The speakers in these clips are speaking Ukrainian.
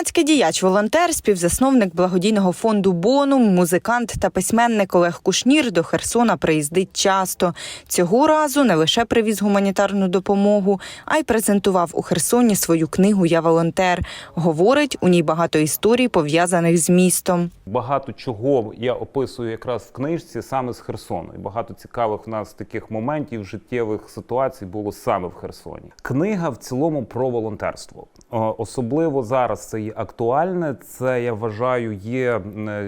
Громадський діяч, волонтер, співзасновник благодійного фонду Бонум, музикант та письменник Олег Кушнір до Херсона приїздить часто. Цього разу не лише привіз гуманітарну допомогу, а й презентував у Херсоні свою книгу Я волонтер. Говорить, у ній багато історій пов'язаних з містом. Багато чого я описую якраз в книжці саме з Херсону. Багато цікавих у нас таких моментів, життєвих ситуацій було саме в Херсоні. Книга в цілому про волонтерство. Особливо зараз це є актуальне. Це я вважаю є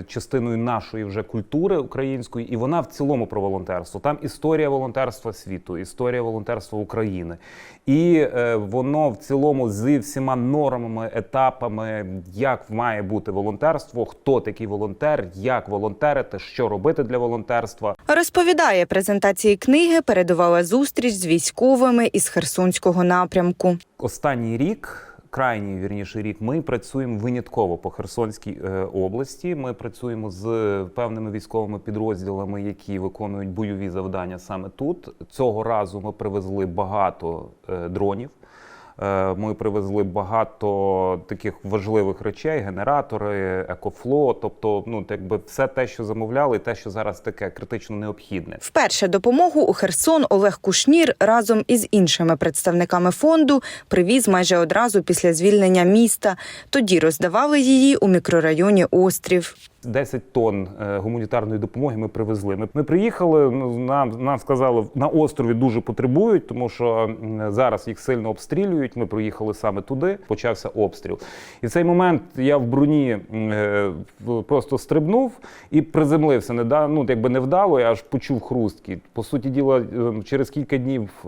частиною нашої вже культури української, і вона в цілому про волонтерство. Там історія волонтерства світу, історія волонтерства України, і е, воно в цілому зі всіма нормами, етапами, як має бути волонтерство, хто такий волонтер, як волонтерити, що робити для волонтерства. Розповідає, презентації книги передувала зустріч з військовими із Херсонського напрямку. Останній рік. Крайній вірніше рік ми працюємо винятково по Херсонській е, області. Ми працюємо з певними військовими підрозділами, які виконують бойові завдання саме тут. Цього разу ми привезли багато е, дронів. Е, Ми привезли багато таких важливих речей: генератори, екофло, тобто, ну якби все те, що замовляли, те, що зараз таке критично необхідне. Вперше допомогу у Херсон Олег Кушнір разом із іншими представниками фонду привіз майже одразу після звільнення міста. Тоді роздавали її у мікрорайоні Острів. 10 тонн е, гуманітарної допомоги ми привезли. Ми, ми приїхали. Ну нам, нам сказали, на острові дуже потребують, тому що зараз їх сильно обстрілюють. Ми приїхали саме туди. Почався обстріл. І цей момент я в броні м, е, просто стрибнув і приземлився. Не да, ну якби невдало, я аж почув хрустки. По суті діла, е, через кілька днів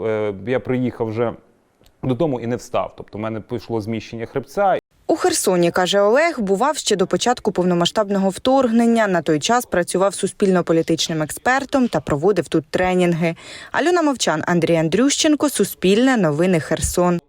я приїхав вже додому і не встав. Тобто, в мене пішло зміщення хребця. У Херсоні, каже Олег, бував ще до початку повномасштабного вторгнення. На той час працював суспільно-політичним експертом та проводив тут тренінги. Альона Мовчан, Андрій Андрющенко, Суспільне, Новини Херсон.